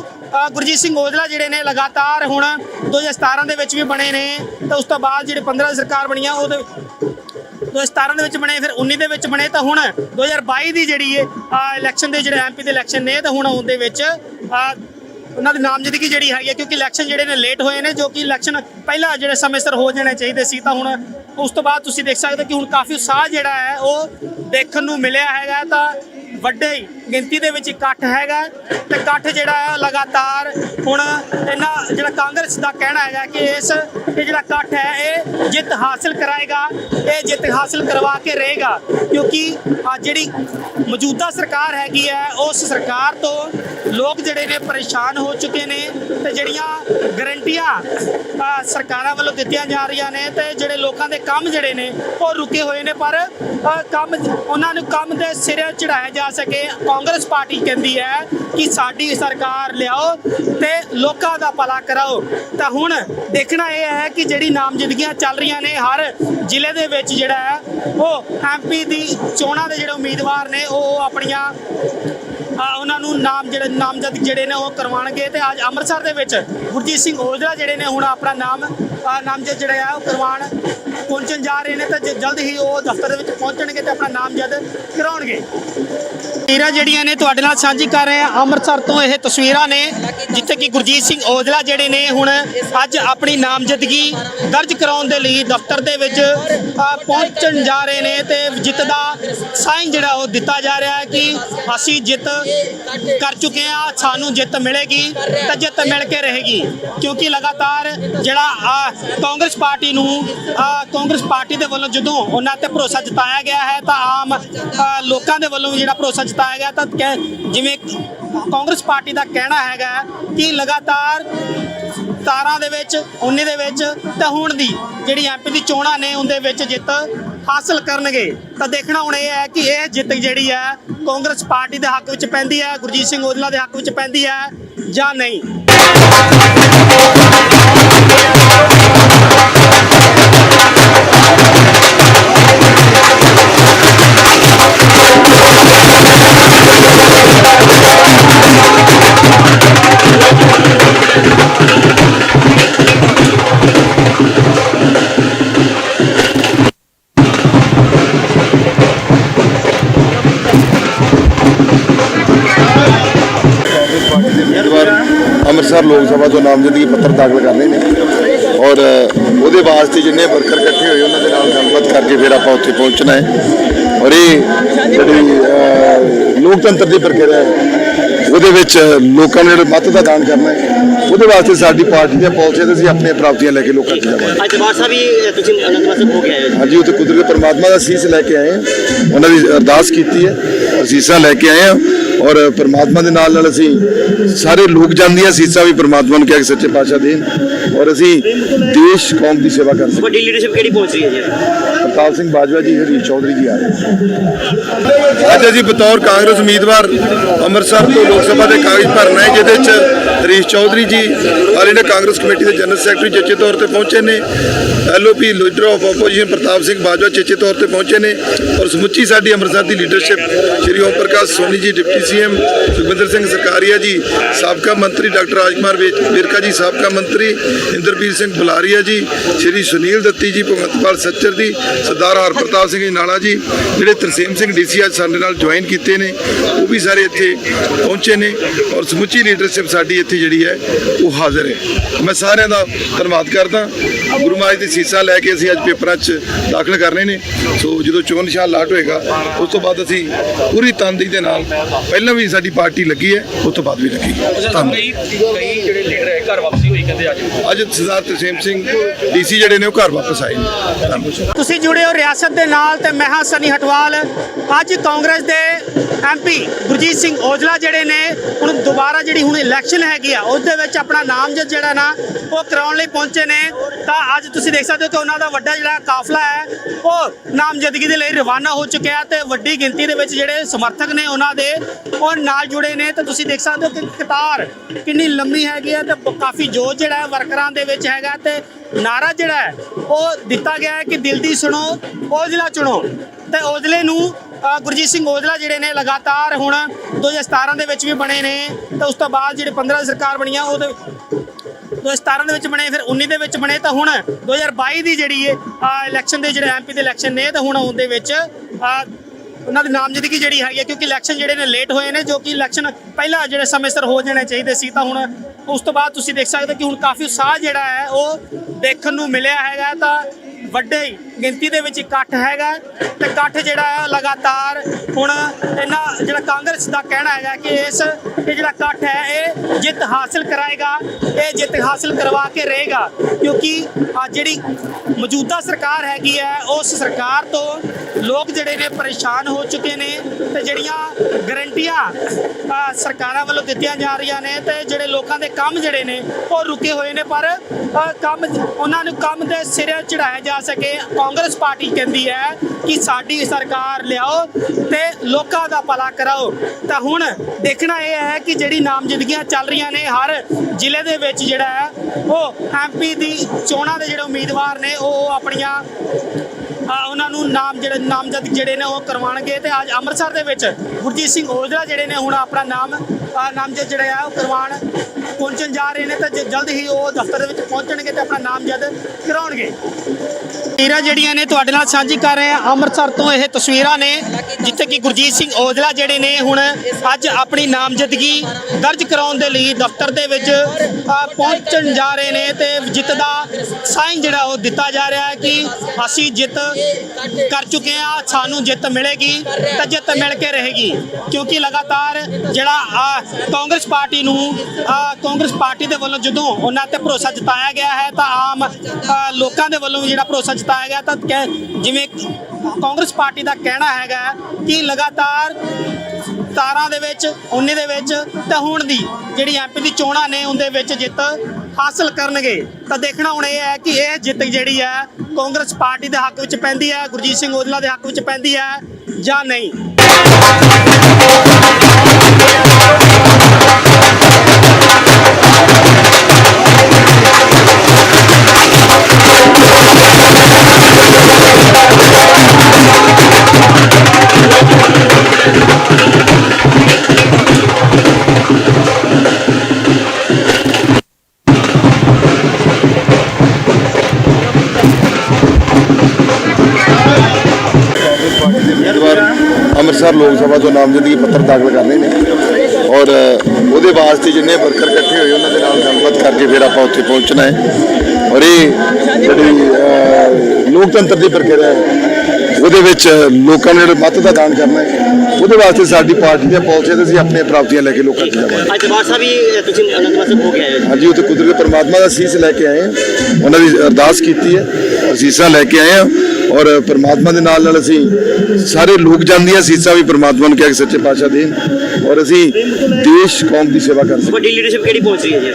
ਅ, ਗੁਰਜੀਤ ਸਿੰਘ ਔਜਲਾ ਜਿਹੜੇ ਨੇ ਲਗਾਤਾਰ ਹੁਣ 2017 ਦੇ ਵਿੱਚ ਵੀ ਬਣੇ ਨੇ ਤੇ ਉਸ ਤੋਂ ਬਾਅਦ ਜਿਹੜੇ 15 ਸਰਕਾਰ ਬਣੀ ਆ ਉਹਦੇ 2017 ਦੇ ਵਿੱਚ ਬਣੇ ਫਿਰ 19 ਦੇ ਵਿੱਚ ਬਣੇ ਤਾਂ ਹੁਣ 2022 ਦੀ ਜਿਹੜੀ ਹੈ ਇਲੈਕਸ਼ਨ ਦੇ ਜਿਹੜੇ ਐਮਪੀ ਦੇ ਇਲੈਕਸ਼ਨ ਨੇ ਤਾਂ ਹੁਣ ਉਹਦੇ ਵਿੱਚ ਉਹਨਾਂ ਦੀ ਨਾਮਜ਼ਦਗੀ ਜਿਹੜੀ ਹੈਗੀ ਹੈ ਕਿਉਂਕਿ ਇਲੈਕਸ਼ਨ ਜਿਹੜੇ ਨੇ ਲੇਟ ਹੋਏ ਨੇ ਜੋ ਕਿ ਇਲੈਕਸ਼ਨ ਪਹਿਲਾਂ ਜਿਹੜੇ ਸਮੇਂ ਸਿਰ ਹੋ ਜਾਣੇ ਚਾਹੀਦੇ ਸੀ ਤਾਂ ਹੁਣ ਉਸ ਤੋਂ ਬਾਅਦ ਤੁਸੀਂ ਦੇਖ ਸਕਦੇ ਕਿ ਹੁਣ ਕਾਫੀ ਉਤਸ਼ਾਹ ਜਿਹੜਾ ਹੈ ਉਹ ਦੇਖਣ ਨੂੰ ਮਿਲਿਆ ਹੈਗਾ ਤਾਂ ਵੱਡੇ ਗਿਣਤੀ ਦੇ ਵਿੱਚ ਇਕੱਠ ਹੈਗਾ ਤੇ ਇਕੱਠ ਜਿਹੜਾ ਹੈ ਲਗਾਤਾਰ ਹੁਣ ਇਹਨਾਂ ਜਿਹੜਾ ਕਾਂਗਰਸ ਦਾ ਕਹਿਣਾ ਹੈਗਾ ਕਿ ਇਸ ਇਹ ਜਿਹੜਾ ਇਕੱਠ ਹੈ ਇਹ ਜਿੱਤ ਹਾਸਲ ਕਰਾਏਗਾ, ਇਹ ਜਿੱਤ ਹਾਸਲ ਕਰਵਾ ਕੇ ਰਹੇਗਾ। ਕਿਉਂਕਿ ਆ ਜਿਹੜੀ ਮੌਜੂਦਾ ਸਰਕਾਰ ਹੈਗੀ ਹੈ, ਉਸ ਸਰਕਾਰ ਤੋਂ ਲੋਕ ਜਿਹੜੇ ਨੇ ਪਰੇਸ਼ਾਨ ਹੋ ਚੁੱਕੇ ਨੇ ਤੇ ਜਿਹੜੀਆਂ ਗਰੰਟੀਆਂ ਸਰਕਾਰਾਂ ਵੱਲੋਂ ਦਿੱਤੀਆਂ ਜਾ ਰਹੀਆਂ ਨੇ ਤੇ ਜਿਹੜੇ ਲੋਕਾਂ ਦੇ ਕੰਮ ਜਿਹੜੇ ਨੇ, ਉਹ ਰੁਕੇ ਹੋਏ ਨੇ। ਪਰ ਕੰਮ, ਉਹਨਾਂ ਨੂੰ ਕੰਮ ਦੇ ਸਿਰੇ ਚੜਾਇਆ ਜਾ ਸਕੇ। ਕਾਂਗਰਸ ਪਾਰਟੀ ਕਹਿੰਦੀ ਹੈ ਕਿ ਸਾਡੀ ਸਰਕਾਰ ਲਿਆਓ ਤੇ ਲੋਕਾਂ ਦਾ ਭਲਾ ਕਰਾਓ। ਤਾਂ ਹੁਣ ਦੇਖਣਾ ਇਹ ਹੈ ਕਿ ਜਿਹੜੀ ਨਾਮਜ਼ਦਗੀਆਂ ਚੱਲ ਰਹੀਆਂ ਨੇ। ਹਰ ਜ਼ਿਲ੍ਹੇ ਦੇ ਵਿੱਚ ਜਿਹੜਾ ਹੈ, ਉਹ ਐਮਪੀ ਦੀ ਚੋਣਾਂ ਦੇ ਜਿਹੜੇ ਉਮੀਦਵਾਰ ਨੇ, ਉਹ ਆਪਣੀਆਂ ਉਹਨਾਂ ਨੂੰ ਨਾਮ ਜਿਹੜੇ, ਨਾਮਜ਼ਦ ਜਿਹੜੇ ਨੇ, ਉਹ ਕਰਵਾਉਣਗੇ। ਤੇ ਅੱਜ ਅੰਮ੍ਰਿਤਸਰ ਦੇ ਵਿੱਚ ਗੁਰਜੀਤ ਸਿੰਘ ਔਜਲਾ ਜਿਹੜੇ ਨੇ, ਹੁਣ ਆਪਣਾ ਨਾਮ ਨਾਮਜ਼ਦ ਜਿਹੜਾ ਆ ਉਹ ਕਰਵਾਉਣ ਪਹੁੰਚਣ ਜਾ ਰਹੇ ਨੇ। ਤੇ ਜਲਦ ਹੀ ਉਹ ਦਫ਼ਤਰ ਦੇ ਵਿੱਚ ਪਹੁੰਚਣਗੇ ਤੇ ਆਪਣਾ ਨਾਮਜ਼ਦ ਕਰਾਉਣਗੇ। ਤਸਵੀਰਾਂ ਜਿਹੜੀਆਂ ਨੇ ਤੁਹਾਡੇ ਨਾਲ ਸਾਂਝੀ ਕਰ ਰਹੇ ਹਾਂ। ਅੰਮ੍ਰਿਤਸਰ ਤੋਂ ਇਹ ਤਸਵੀਰਾਂ ਨੇ, ਜਿੱਥੇ ਕਿ ਗੁਰਜੀਤ ਸਿੰਘ ਔਜਲਾ ਜਿਹੜੇ ਨੇ ਹੁਣ ਅੱਜ ਆਪਣੀ ਨਾਮਜ਼ਦਗੀ ਦਰਜ ਕਰਾਉਣ ਦੇ ਲਈ ਦਫ਼ਤਰ ਦੇ ਵਿੱਚ ਪਹੁੰਚਣ ਜਾ ਰਹੇ ਨੇ ਤੇ ਜਿੱਤ ਦਾ ਸਾਈਨ ਜਿਹੜਾ ਉਹ ਦਿੱਤਾ ਜਾ ਰਿਹਾ ਹੈ ਕਿ ਅਸੀਂ ਜਿੱਤ ਕਰ ਚੁੱਕੇ ਹਾਂ, ਸਾਨੂੰ ਜਿੱਤ ਮਿਲੇਗੀ ਤਾਂ ਜਿੱਤ ਮਿਲ ਕੇ ਰਹੇਗੀ। ਕਿਉਂਕਿ ਲਗਾਤਾਰ ਜਿਹੜਾ ਕਾਂਗਰਸ ਪਾਰਟੀ ਨੂੰ ਕਾਂਗਰਸ ਪਾਰਟੀ ਦੇ ਵੱਲੋਂ ਜਦੋਂ ਉਹਨਾਂ ਤੇ ਭਰੋਸਾ ਜਤਾਇਆ ਗਿਆ ਹੈ ਤਾਂ ਆਮ ਲੋਕਾਂ ਦੇ ਵੱਲੋਂ ਵੀ ਜਿਹੜਾ ਭਰੋਸਾ ਜਤਾਇਆ ਗਿਆ ਤਾਂ ਕਹਿ- ਜਿਵੇਂ ਕਾਂਗਰਸ ਪਾਰਟੀ ਦਾ ਕਹਿਣਾ ਹੈਗਾ ਕਿ ਲਗਾਤਾਰ 17 ਦੇ ਵਿੱਚ 19 ਦੇ ਵਿੱਚ ਤੇ ਹੁਣ ਦੀ ਜਿਹੜੀ ਐਮਪੀ ਦੀ ਚੋਣਾਂ ਨੇ ਉਹਦੇ ਵਿੱਚ ਜਿੱਤ ਹਾਸਲ ਕਰਨਗੇ। ਤਾਂ ਦੇਖਣਾ ਹੁਣ ਇਹ ਹੈ ਕਿ ਇਹ ਜਿੱਤ ਜਿਹੜੀ ਹੈ ਕਾਂਗਰਸ ਪਾਰਟੀ ਦੇ ਹੱਕ ਵਿੱਚ ਪੈਂਦੀ ਹੈ, ਗੁਰਜੀਤ ਸਿੰਘ ਔਜਲਾ ਦੇ ਹੱਕ ਵਿੱਚ ਪੈਂਦੀ ਹੈ ਜਾਂ ਨਹੀਂ? ਨਾਮਜ਼ਦਗੀ ਪੱਤਰ ਦਾਖਲ ਕਰਨੇ ਨੇ। ਔਰ ਉਹਦੇ ਵਾਸਤੇ ਜਿੰਨੇ ਵਰਕਰ ਇਕੱਠੇ ਹੋਏ, ਉਹਨਾਂ ਦੇ ਨਾਲ ਗੱਲਬਾਤ ਕਰਕੇ ਫਿਰ ਆਪਾਂ ਉੱਥੇ ਪਹੁੰਚਣਾ ਹੈ। ਔਰ ਇਹ ਜਿਹੜੀ ਲੋਕਤੰਤਰ ਦੀ ਪ੍ਰਕਿਰਿਆ ਹੈ। ਉਹਦੇ ਵਿੱਚ ਲੋਕਾਂ ਨੂੰ ਜਿਹੜਾ ਮਤ ਦਾ ਦਾਨ ਕਰਨਾ ਹੈ ਉਹਦੇ ਵਾਸਤੇ ਸਾਡੀ ਪਾਰਟੀ ਦੀਆਂ ਪਾਲਿਸੀਆਂ ਤੇ ਅਸੀਂ ਆਪਣੀਆਂ ਪ੍ਰਾਪਤੀਆਂ ਲੈ ਕੇ ਲੋਕਾਂ ਤੱਕ ਜਾਵਾਂਗੇ। ਅੱਜ ਸਾਹਿਬ ਵੀ ਤੁਸੀਂ ਅਨੰਦਪੁਰ ਸਾਹਿਬ ਹੋ ਕੇ ਆਏ ਹੋ ਹਾਂਜੀ ਉੱਥੇ ਕੁਦਰਤ ਪਰਮਾਤਮਾ ਦਾ ਸੀਸ ਲੈ ਕੇ ਆਏ ਹਾਂ। ਉਹਨਾਂ ਦੀ ਅਰਦਾਸ ਕੀਤੀ ਹੈ ਅਸੀਸਾਂ ਲੈ ਕੇ ਆਏ ਹਾਂ ਔਰ ਪਰਮਾਤਮਾ ਦੇ ਨਾਲ ਨਾਲ ਅਸੀਂ ਸਾਰੇ ਲੋਕ ਜਾਂਦੀਆਂ ਸੀਸਾਂ ਵੀ ਪਰਮਾਤਮਾ ਨੂੰ ਕਿਹਾ ਕਿ ਸੱਚੇ ਪਾਤਸ਼ਾਹ ਦੇਣ ਔਰ ਅਸੀਂ ਦੇਸ਼ ਕੌਮ ਦੀ ਸੇਵਾ ਕਰ ਸਕੀਏ। ਵੱਡੀ ਲੀਡਰਸ਼ਿਪ ਕਿਹੜੀ ਪਹੁੰਚ ਰਹੀ ਹੈ ਜੀ? ਪ੍ਰਤਾਪ ਸਿੰਘ ਬਾਜਵਾ ਜੀ ਹਰੀ ਚੌਧਰੀ ਜੀ ਆ ਰਹੇ ਅੱਜ ਅਸੀਂ ਬਤੌਰ ਕਾਂਗਰਸ ਉਮੀਦਵਾਰ ਅੰਮ੍ਰਿਤਸਰ ਤੋਂ ਲੋਕ ਸਭਾ ਦੇ ਕਾਗਜ਼ ਭਰਨਾ ਹੈ ਜਿਹਦੇ ਚ Harish Chaudhary ji all India Congress committee ਦੇ ਜਨਰਲ ਸੈਕਟਰੀ ਚੇਚੇ ਤੌਰ ਤੇ ਪਹੁੰਚੇ ਨੇ। LOP leader of opposition Partap Singh Bajwa ਚੇਚੇ ਤੌਰ ਤੇ ਪਹੁੰਚੇ ਨੇ। ਔਰ ਸਮੁੱਚੀ ਸਾਡੀ ਅੰਮ੍ਰਿਤਸਰ ਦੀ leadership Shri Om Prakash Soni ji, deputy CM Sukhwinder Singh Sarkaria ji, ਸਾਬਕਾ ਮੰਤਰੀ ਡਾਕਟਰ ਰਾਜਕੁਮਾਰ ਵੇਚ- ਵੇਰਕਾ ਜੀ, ਸਾਬਕਾ ਮੰਤਰੀ ਇੰਦਰਪੀਰ ਸਿੰਘ ਬੁਲਾਰੀਆ ਜੀ, ਸ਼੍ਰੀ ਸੁਨੀਲ ਦੱਤੀ ਜੀ, ਭਗਵੰਤਪਾਲ ਸੱਚਰ ਜੀ, ਸਰਦਾਰ ਹਰਪ੍ਰਤਾਪ ਸਿੰਘ ਨਾਲਾ ਜੀ, ਜਿਹੜੇ ਤਰਸੇਮ ਸਿੰਘ ਡੀਸੀ ਅੱਜ ਸਾਡੇ ਨਾਲ ਜੁਆਇਨ ਕੀਤੇ ਨੇ, ਉਹ ਵੀ ਸਾਰੇ ਇੱਥੇ ਪਹੁੰਚੇ ਨੇ। ਔਰ ਸਮੁੱਚੀ ਲੀਡਰਸ਼ਿਪ ਸਾਡੀ ਇੱਥੇ ਜਿਹੜੀ ਹੈ ਉਹ ਹਾਜ਼ਰ ਹੈ। ਮੈਂ ਸਾਰਿਆਂ ਦਾ ਧੰਨਵਾਦ ਕਰਦਾ। ਗੁਰੂ ਮਹਾਰਾਜ ਦੀ ਸੀਸਾਂ ਲੈ ਕੇ ਅਸੀਂ ਅੱਜ ਪੇਪਰਾਂ 'ਚ ਦਾਖਲ ਕਰਨੇ ਨੇ। ਸੋ ਜਦੋਂ ਚੋਣ ਨਿਸ਼ਾਨ ਲਾਟ ਹੋਏਗਾ ਉਸ ਤੋਂ ਬਾਅਦ ਅਸੀਂ ਪੂਰੀ ਤਨਦੇਹੀ ਦੇ ਨਾਲ ਪਹਿਲਾਂ ਵੀ ਸਾਡੀ ਪਾਰਟੀ ਲੱਗੀ ਹੈ ਉਸ ਤੋਂ ਬਾਅਦ ਵੀ ਲੱਗੀ ਧੰਨਵਾਦ। ਕਈ ਕਈ ਜਿਹੜੇ ਲੀਡਰ ਹੈ ਘਰ ਵਾਪਸੀ ਹੋਈ ਕਹਿੰਦੇ ਅੱਜ। ਅੱਜ ਸਰਦਾਰ ਤਰਸੇਮ ਸਿੰਘ ਡੀਸੀ ਜਿਹੜੇ ਨੇ ਉਹ ਘਰ ਵਾਪਸ ਆਏ ਨੇ। ਤੁਸੀਂ ਜੁੜੇ ਹੋ ਰਿਆਸਤ ਦੇ ਨਾਲ ਤੇ ਮੈਂ ਹਾਂ ਸਨੀ ਹਟਵਾਲ। ਅੱਜ ਕਾਂਗਰਸ ਦੇ ਐਮਪੀ ਗੁਰਜੀਤ ਸਿੰਘ ਔਜਲਾ ਜਿਹੜੇ ਨੇ ਹੁਣ ਦੁਬਾਰਾ ਜਿਹੜੀ ਹੁਣ ਇਲੈਕਸ਼ਨ ਹੈਗੀ ਆ। ਉਸ ਦੇ ਵਿੱਚ ਆਪਣਾ ਨਾਮਜ਼ਦ ਜਿਹੜਾ ਨਾ, ਉਹ ਕਰਾਉਣ ਲਈ ਪਹੁੰਚੇ ਨੇ। ਤਾਂ ਅੱਜ ਤੁਸੀਂ ਦੇਖ ਸਕਦੇ ਹੋ ਕਿ ਉਹਨਾਂ ਦਾ ਵੱਡਾ ਜਿਹੜਾ ਕਾਫਲਾ ਹੈ, ਉਹ ਨਾਮਜ਼ਦਗੀ ਦੇ ਲਈ ਰਵਾਨਾ ਹੋ ਚੁੱਕਿਆ ਤੇ ਵੱਡੀ ਗਿਣਤੀ ਦੇ ਵਿੱਚ ਜਿਹੜੇ ਸਮਰਥਕ ਨੇ ਉਹਨਾਂ ਦੇ, ਉਹ ਨਾਲ ਜੁੜੇ ਨੇ। ਤੇ ਤੁਸੀਂ ਦੇਖ ਸਕਦੇ ਹੋ ਕਿ ਕਤਾਰ ਕਿੰਨੀ ਲੰਮੀ ਹੈਗੀ ਹੈ ਤੇ ਕਾਫੀ ਜੋਸ਼ ਜਿਹੜਾ ਵਰਕਰਾਂ ਦੇ ਵਿੱਚ ਹੈਗਾ ਤੇ ਨਾਰਾ ਜਿਹੜਾ ਹੈ, ਉਹ ਦਿੱਤਾ ਗਿਆ ਹੈ ਕਿ ਦਿਲ ਦੀ ਸੁਣੋ, ਔਜਲਾ ਚੁਣੋ। ਤੇ ਔਜਲੇ ਨੂੰ ਗੁਰਜੀਤ ਸਿੰਘ ਔਜਲਾ ਜਿਹੜੇ ਨੇ ਲਗਾਤਾਰ ਹੁਣ 2017 ਦੇ ਵਿੱਚ ਵੀ ਬਣੇ ਨੇ, ਤੇ ਉਸ ਤੋਂ ਬਾਅਦ ਜਿਹੜੇ 15 ਸਰਕਾਰ ਬਣੀ ਆ, ਉਹਦੇ 2017 ਦੇ ਵਿੱਚ ਬਣੇ, ਫਿਰ 19 ਦੇ ਵਿੱਚ ਬਣੇ, ਤਾਂ ਹੁਣ 2022 ਦੀ ਜਿਹੜੀ ਹੈ ਇਲੈਕਸ਼ਨ ਦੇ ਜਿਹੜੇ ਐਮਪੀ ਦੇ ਇਲੈਕਸ਼ਨ ਨੇ, ਤਾਂ ਹੁਣ ਉਹਦੇ ਵਿੱਚ ਉਹਨਾਂ ਦੀ ਨਾਮਜ਼ਦਗੀ ਜਿਹੜੀ ਹੈਗੀ ਹੈ ਕਿਉਂਕਿ ਇਲੈਕਸ਼ਨ ਜਿਹੜੇ ਨੇ ਲੇਟ ਹੋਏ ਨੇ, ਜੋ ਕਿ ਇਲੈਕਸ਼ਨ ਪਹਿਲਾਂ ਜਿਹੜੇ ਸਮੇਂ ਸਿਰ ਹੋ ਜਾਣੇ ਚਾਹੀਦੇ ਸੀ, ਤਾਂ ਹੁਣ ਉਸ ਤੋਂ ਬਾਅਦ ਤੁਸੀਂ ਦੇਖ ਸਕਦੇ ਕਿ ਹੁਣ ਕਾਫੀ ਉਤਸ਼ਾਹ ਜਿਹੜਾ ਹੈ, ਉਹ ਦੇਖਣ ਨੂੰ ਮਿਲਿਆ ਹੈਗਾ, ਤਾਂ ਵੱਡੇ ਗਿਣਤੀ ਦੇ ਵਿੱਚ ਇਕੱਠ ਹੈਗਾ ਤੇ ਇਕੱਠ ਜਿਹੜਾ ਹੈ ਲਗਾਤਾਰ ਹੁਣ ਇਹਨਾਂ ਜਿਹੜਾ ਕਾਂਗਰਸ ਦਾ ਕਹਿਣਾ ਹੈਗਾ ਕਿ ਇਸ ਇਹ ਜਿਹੜਾ ਇਕੱਠ ਹੈ, ਇਹ ਜਿੱਤ ਹਾਸਲ ਕਰਾਏਗਾ, ਇਹ ਜਿੱਤ ਹਾਸਲ ਕਰਵਾ ਕੇ ਰਹੇਗਾ। ਕਿਉਂਕਿ ਆ ਜਿਹੜੀ ਮੌਜੂਦਾ ਸਰਕਾਰ ਹੈਗੀ ਹੈ, ਉਸ ਸਰਕਾਰ ਤੋਂ ਲੋਕ ਜਿਹੜੇ ਨੇ ਪਰੇਸ਼ਾਨ ਹੋ ਚੁੱਕੇ ਨੇ ਤੇ ਜਿਹੜੀਆਂ ਗਰੰਟੀਆਂ ਸਰਕਾਰਾਂ ਵੱਲੋਂ ਦਿੱਤੀਆਂ ਜਾ ਰਹੀਆਂ ਨੇ ਤੇ ਜਿਹੜੇ ਲੋਕਾਂ ਦੇ ਕੰਮ ਜਿਹੜੇ ਨੇ, ਉਹ ਰੁਕੇ ਹੋਏ ਨੇ। ਪਰ ਕੰਮ ਉਹਨਾਂ ਨੂੰ ਕੰਮ ਦੇ ਸਿਰੇ ਚੜਾਇਆ ਜਾ ਸਕੇ ਕਾਂਗਰਸ ਪਾਰਟੀ ਕਹਿੰਦੀ ਹੈ ਕਿ ਸਾਡੀ ਸਰਕਾਰ ਲਿਆਓ ਤੇ ਲੋਕਾਂ ਦਾ ਭਲਾ ਕਰਾਓ। ਤਾਂ ਹੁਣ ਦੇਖਣਾ ਇਹ ਹੈ ਕਿ ਜਿਹੜੀ ਨਾਮਜ਼ਦਗੀਆਂ ਚੱਲ ਰਹੀਆਂ ਨੇ ਹਰ ਜ਼ਿਲ੍ਹੇ ਦੇ ਵਿੱਚ ਜਿਹੜਾ ਹੈ, ਉਹ ਐਮਪੀ ਦੀ ਚੋਣਾਂ ਦੇ ਜਿਹੜੇ ਉਮੀਦਵਾਰ ਨੇ, ਉਹ ਆਪਣੀਆਂ ਉਹਨਾਂ ਨੂੰ ਨਾਮ ਜਿਹੜੇ ਨਾਮਜ਼ਦ ਜਿਹੜੇ ਨੇ ਉਹ ਕਰਵਾਉਣਗੇ। ਤੇ ਅੱਜ ਅੰਮ੍ਰਿਤਸਰ ਦੇ ਵਿੱਚ ਗੁਰਜੀਤ ਸਿੰਘ ਔਜਲਾ ਜਿਹੜੇ ਨੇ, ਹੁਣ ਆਪਣਾ ਨਾਮ ਨਾਮਜ਼ਦ ਜਿਹੜੇ ਆ ਉਹ ਕਰਵਾਉਣ ਪਹੁੰਚਣ ਜਾ ਰਹੇ ਨੇ ਤੇ ਜ- ਜਲਦ ਹੀ ਉਹ ਦਫ਼ਤਰ ਦੇ ਵਿੱਚ ਪਹੁੰਚਣਗੇ ਤੇ ਆਪਣਾ ਨਾਮਜ਼ਦ ਕਰਾਉਣਗੇ। ਤਸਵੀਰਾਂ ਜਿਹੜੀਆਂ ਨੇ ਤੁਹਾਡੇ ਨਾਲ ਸਾਂਝੀ ਕਰ ਰਹੇ ਹਾਂ। ਅੰਮ੍ਰਿਤਸਰ ਤੋਂ ਇਹ ਤਸਵੀਰਾਂ ਨੇ ਜਿੱਥੇ ਕਿ ਗੁਰਜੀਤ ਸਿੰਘ ਔਜਲਾ ਜਿਹੜੇ ਨੇ ਹੁਣ ਅੱਜ ਆਪਣੀ ਨਾਮਜ਼ਦਗੀ ਦਰਜ ਕਰਾਉਣ ਦੇ ਲਈ ਦਫ਼ਤਰ ਦੇ ਵਿੱਚ ਪਹੁੰਚਣ ਜਾ ਰਹੇ ਨੇ ਤੇ ਜਿੱਤ ਦਾ ਸਾਈਨ ਜਿਹੜਾ ਉਹ ਦਿੱਤਾ ਜਾ ਰਿਹਾ ਹੈ ਕਿ ਅਸੀਂ ਜਿੱਤ ਕਰ ਚੁੱਕੇ ਹਾਂ ਸਾਨੂੰ ਜਿੱਤ ਮਿਲੇਗੀ ਤਾਂ ਜਿੱਤ ਮਿਲ ਕੇ ਰਹੇਗੀ। ਕਿਉਂਕਿ ਲਗਾਤਾਰ ਜਿਹੜਾ ਅ, ਕਾਂਗਰਸ ਪਾਰਟੀ ਨੂੰ ਕਾਂਗਰਸ ਪਾਰਟੀ ਦੇ ਵੱਲੋਂ ਜਦੋਂ ਉਹਨਾਂ ਤੇ ਭਰੋਸਾ ਜਤਾਇਆ ਗਿਆ ਹੈ, ਤਾਂ ਆਮ ਲੋਕਾਂ ਦੇ ਵੱਲੋਂ ਵੀ ਜਿਹੜਾ ਭਰੋਸਾ ਜਤਾਇਆ ਗਿਆ, ਤਾਂ ਕਹਿ- ਜਿਵੇਂ ਕਾਂਗਰਸ ਪਾਰਟੀ ਦਾ ਕਹਿਣਾ ਹੈਗਾ ਕਿ ਲਗਾਤਾਰ 17 ਦੇ ਵਿੱਚ 19 ਦੇ ਵਿੱਚ ਤੇ ਹੁਣ ਦੀ ਜਿਹੜੀ ਐਮਪੀ ਦੀ ਚੋਣਾਂ ਨੇ, ਉਹਦੇ ਵਿੱਚ ਜਿੱਤ ਹਾਸਲ ਕਰਨਗੇ। ਤਾਂ ਦੇਖਣਾ ਹੁਣ ਇਹ ਹੈ ਕਿ ਇਹ ਜਿੱਤ ਜਿਹੜੀ ਹੈ, ਕਾਂਗਰਸ ਪਾਰਟੀ ਦੇ ਹੱਕ ਵਿੱਚ ਪੈਂਦੀ ਹੈ, ਗੁਰਜੀਤ ਸਿੰਘ ਔਜਲਾ ਦੇ ਹੱਕ ਵਿੱਚ ਪੈਂਦੀ ਹੈ ਜਾਂ ਨਹੀਂ। ਉਮੀਦਵਾਰ ਅੰਮ੍ਰਿਤਸਰ ਲੋਕ ਸਭਾ ਤੋਂ ਨਾਮਜ਼ਦਗੀ ਪੱਤਰ ਦਾਖਲ ਕਰਨੇ ਨੇ। ਔਰ ਉਹਦੇ ਵਾਸਤੇ ਜਿੰਨੇ ਵਰਕਰ ਇਕੱਠੇ ਹੋਏ ਉਹਨਾਂ ਦੇ ਨਾਲ ਗੱਲਬਾਤ ਕਰਕੇ ਫਿਰ ਆਪਾਂ ਉੱਥੇ ਪਹੁੰਚਣਾ ਹੈ। ਔਰ ਇਹ ਜਿਹੜੀ ਲੋਕਤੰਤਰ ਦੀ ਪ੍ਰਕਿਰਿਆ ਹੈ ਉਹਦੇ ਵਿੱਚ ਲੋਕਾਂ ਨੇ ਜਿਹੜਾ ਮਤ ਦਾ ਦਾਨ ਕਰਨਾ ਹੈ ਉਹਦੇ ਵਾਸਤੇ ਸਾਡੀ ਪਾਰਟੀ ਦੀਆਂ ਪਾਲਿਸੀਆਂ ਤੇ ਅਸੀਂ ਆਪਣੀਆਂ ਪ੍ਰਾਪਤੀਆਂ ਲੈ ਕੇ ਲੋਕਾਂ ਤੱਕ ਜਾਵਾਂਗੇ। ਅੱਜ ਸਾਹਿਬ ਵੀ ਤੁਸੀਂ ਅਨੰਦਪੁਰ ਸਾਹਿਬ ਹੋ ਕੇ ਆਏ ਹੋ। ਹਾਂਜੀ ਉੱਥੇ ਕੁਦਰਤ ਪਰਮਾਤਮਾ ਦਾ ਸੀਸ ਲੈ ਕੇ ਆਏ ਹਾਂ। ਉਹਨਾਂ ਦੀ ਅਰਦਾਸ ਕੀਤੀ ਹੈ ਅਸੀਸਾਂ ਲੈ ਕੇ ਆਏ ਹਾਂ। ਔਰ ਪਰਮਾਤਮਾ ਦੇ ਨਾਲ ਨਾਲ ਅਸੀਂ ਸਾਰੇ ਲੋਕ ਜਾਂਦੀਆਂ ਸੀਸਾਂ ਵੀ ਪਰਮਾਤਮਾ ਨੂੰ ਕਿਹਾ ਕਿ ਸੱਚੇ ਪਾਤਸ਼ਾਹ ਦੇਣ। ਔਰ ਅਸੀਂ ਦੇਸ਼ ਕੌਮ ਦੀ ਸੇਵਾ ਕਰ ਸਕੀਏ। ਵੱਡੀ ਲੀਡਰਸ਼ਿਪ ਕਿਹੜੀ ਪਹੁੰਚ ਰਹੀ ਹੈ ਜੀ?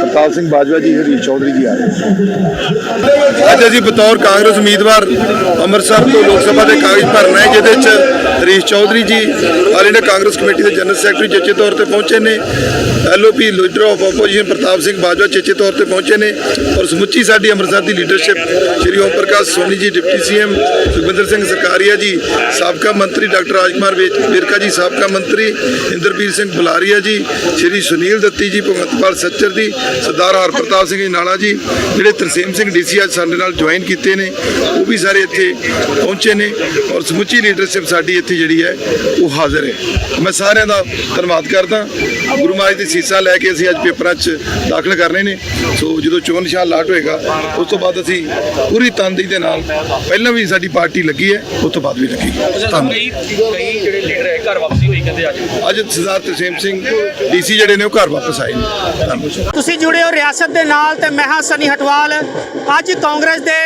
ਪ੍ਰਤਾਪ ਸਿੰਘ ਬਾਜਵਾ ਜੀ ਹਰੀ ਚੌਧਰੀ ਜੀ ਆ ਰਹੇ ਅੱਜ ਅਸੀਂ ਬਤੌਰ ਕਾਂਗਰਸ ਉਮੀਦਵਾਰ ਅੰਮ੍ਰਿਤਸਰ ਤੋਂ ਲੋਕ ਸਭਾ ਦੇ ਕਾਗਜ਼ ਭਰਨਾ ਹੈ ਜਿਹਦੇ ਚ Harish Chaudhary ji all India Congress committee ਦੇ ਜਨਰਲ ਸੈਕਟਰੀ ਚੇਚੇ ਤੌਰ ਤੇ ਪਹੁੰਚੇ ਨੇ। LOP leader of opposition Partap Singh Bajwa ਚੇਚੇ ਤੌਰ ਤੇ ਪਹੁੰਚੇ ਨੇ। ਔਰ ਸਮੁੱਚੀ ਸਾਡੀ ਅੰਮ੍ਰਿਤਸਰ ਦੀ leadership Shri Om Prakash Soni ji deputy CM Sukhwinder Singh Sarkaria ji ਸਾਬਕਾ ਮੰਤਰੀ ਡਾਕਟਰ ਰਾਜਕੁਮਾਰ ਵੇਚ- ਵੇਰਕਾ ਜੀ ਸਾਬਕਾ ਮੰਤਰੀ ਇੰਦਰਪੀਰ ਸਿੰਘ ਬੁਲਾਰੀਆ ਜੀ, ਸ਼੍ਰੀ ਸੁਨੀਲ ਦੱਤੀ ਜੀ, ਭਗਵੰਤਪਾਲ ਸੱਚਰ ਜੀ, ਸਰਦਾਰ ਹਰਪ੍ਰਤਾਪ ਸਿੰਘ ਜੀ ਨਾਲਾ ਜੀ, ਜਿਹੜੇ ਤਰਸੇਮ ਸਿੰਘ ਡੀਸੀ ਅੱਜ ਸਾਡੇ ਨਾਲ ਜੁਆਇਨ ਕੀਤੇ ਨੇ, ਉਹ ਵੀ ਸਾਰੇ ਇੱਥੇ ਪਹੁੰਚੇ ਨੇ ਔਰ ਸਮੁੱਚੀ ਲੀਡਰਸ਼ਿਪ ਸਾਡੀ ਇੱਥੇ ਜਿਹੜੀ ਹੈ, ਉਹ ਹਾਜ਼ਰ ਹੈ। ਮੈਂ ਸਾਰਿਆਂ ਦਾ ਧੰਨਵਾਦ ਕਰਦਾ। ਗੁਰੂ ਮਹਾਰਾਜ ਦੀ ਸੀਸਾਂ ਲੈ ਕੇ ਅਸੀਂ ਅੱਜ ਪੇਪਰਾਂ 'ਚ ਦਾਖਲ ਕਰਨੇ ਨੇ। ਸੋ ਜਦੋਂ ਚੋਣ ਨਿਸ਼ਾਨ ਲਾਟ ਹੋਏਗਾ ਉਸ ਤੋਂ ਬਾਅਦ ਅਸੀਂ ਪੂਰੀ ਤਨਦੇਹੀ ਦੇ ਨਾਲ ਪਹਿਲਾਂ ਵੀ ਸਾਡੀ ਪਾਰਟੀ ਲੱਗੀ ਹੈ ਉਸ ਤੋਂ ਬਾਅਦ ਵੀ ਲੱਗੀ। ਧੰਨਵਾਦ। ਕਈ ਕਈ ਜਿਹੜੇ ਲੀਡਰ ਹੈ ਘਰ ਵਾਪਸੀ ਹੋਈ ਕਹਿੰਦੇ ਅੱਜ। ਅੱਜ ਸਰਦਾਰ ਤਰਸੇਮ ਸਿੰਘ ਡੀਸੀ ਜਿਹੜੇ ਨੇ ਉਹ ਘਰ ਵਾਪਸ ਆਏ ਨੇ। ਤੁਸੀਂ ਜੁੜੇ ਹੋ ਰਿਆਸਤ ਦੇ ਨਾਲ ਤੇ ਮੈਂ ਹਾਂ ਸਨੀ ਹਟਵਾਲ। ਅੱਜ ਕਾਂਗਰਸ ਦੇ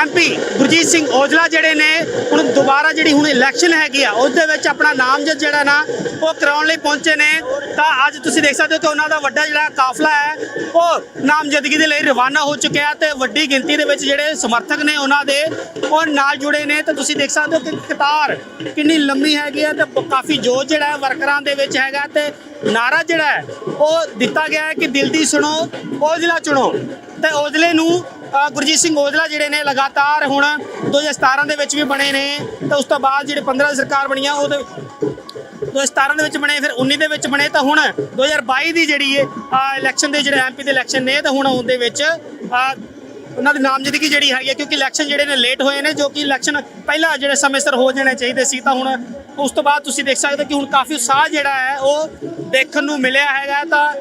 ਐਮਪੀ ਗੁਰਜੀਤ ਸਿੰਘ ਔਜਲਾ ਜਿਹੜੇ ਨੇ ਹੁਣ ਦੁਬਾਰਾ ਜਿਹੜੀ ਹੁਣ ਇਲੈਕਸ਼ਨ ਹੈਗੀ ਆ ਉਸ ਦੇ ਵਿੱਚ ਆਪਣਾ ਨਾਮਜ਼ਦ ਜਿਹੜਾ ਨਾ ਉਹ ਕਰਾਉਣ ਲਈ ਪਹੁੰਚੇ ਨੇ। ਤਾਂ ਅੱਜ ਤੁਸੀਂ ਦੇਖ ਸਕਦੇ ਹੋ ਕਿ ਉਹਨਾਂ ਦਾ ਵੱਡਾ ਜਿਹੜਾ ਕਾਫਲਾ ਹੈ, ਉਹ ਨਾਮਜ਼ਦਗੀ ਦੇ ਲਈ ਰਵਾਨਾ ਹੋ ਚੁੱਕਿਆ ਤੇ ਵੱਡੀ ਗਿਣਤੀ ਦੇ ਵਿੱਚ ਜਿਹੜੇ ਸਮਰਥਕ ਨੇ ਉਹਨਾਂ ਦੇ, ਉਹ ਨਾਲ ਜੁੜੇ ਨੇ। ਤੇ ਤੁਸੀਂ ਦੇਖ ਸਕਦੇ ਹੋ ਕਿ ਕਤਾਰ ਕਿੰਨੀ ਲੰਮੀ ਹੈਗੀ ਹੈ ਤੇ ਕਾਫੀ ਜੋਸ਼ ਜਿਹੜਾ ਹੈ ਵਰਕਰਾਂ ਦੇ ਵਿੱਚ ਹੈਗਾ ਤੇ ਨਾਰਾ ਜਿਹੜਾ ਹੈ, ਉਹ ਦਿੱਤਾ ਗਿਆ ਹੈ ਕਿ ਦਿਲ ਦੀ ਸੁਣੋ, ਔਜਲਾ ਚੁਣੋ। ਤੇ ਔਜਲੇ ਨੂੰ ਗੁਰਜੀਤ ਸਿੰਘ ਔਜਲਾ ਜਿਹੜੇ ਨੇ ਲਗਾਤਾਰ ਹੁਣ 2017 ਦੇ ਵਿੱਚ ਵੀ ਬਣੇ ਨੇ। ਤੇ ਉਸ ਤੋਂ ਬਾਅਦ ਜਿਹੜੇ 15 ਸਰਕਾਰ ਬਣੀ ਆ, ਉਹਦੇ 2017 ਦੇ ਵਿੱਚ ਬਣੇ, ਫਿਰ 19 ਦੇ ਵਿੱਚ ਬਣੇ, ਤਾਂ ਹੁਣ 2022 ਦੀ ਜਿਹੜੀ ਹੈ ਇਲੈਕਸ਼ਨ ਦੇ ਜਿਹੜੇ ਐਮਪੀ ਦੇ ਇਲੈਕਸ਼ਨ ਨੇ, ਤਾਂ ਹੁਣ ਉਹਦੇ ਵਿੱਚ ਉਹਨਾਂ ਦੀ ਨਾਮਜ਼ਦਗੀ ਜਿਹੜੀ ਹੈਗੀ ਹੈ ਕਿਉਂਕਿ ਇਲੈਕਸ਼ਨ ਜਿਹੜੇ ਨੇ ਲੇਟ ਹੋਏ ਨੇ, ਜੋ ਕਿ ਇਲੈਕਸ਼ਨ ਪਹਿਲਾਂ ਜਿਹੜੇ ਸਮੇਂ ਸਿਰ ਹੋ ਜਾਣੇ ਚਾਹੀਦੇ ਸੀ, ਤਾਂ ਹੁਣ ਉਸ ਤੋਂ ਬਾਅਦ ਤੁਸੀਂ ਦੇਖ ਸਕਦੇ ਹੋ ਕਿ ਹੁਣ ਕਾਫੀ ਸਾਹ ਜਿਹੜਾ ਹੈ, ਉਹ ਦੇਖਣ ਨੂੰ ਮਿਲਿਆ ਹੈਗਾ, ਤਾਂ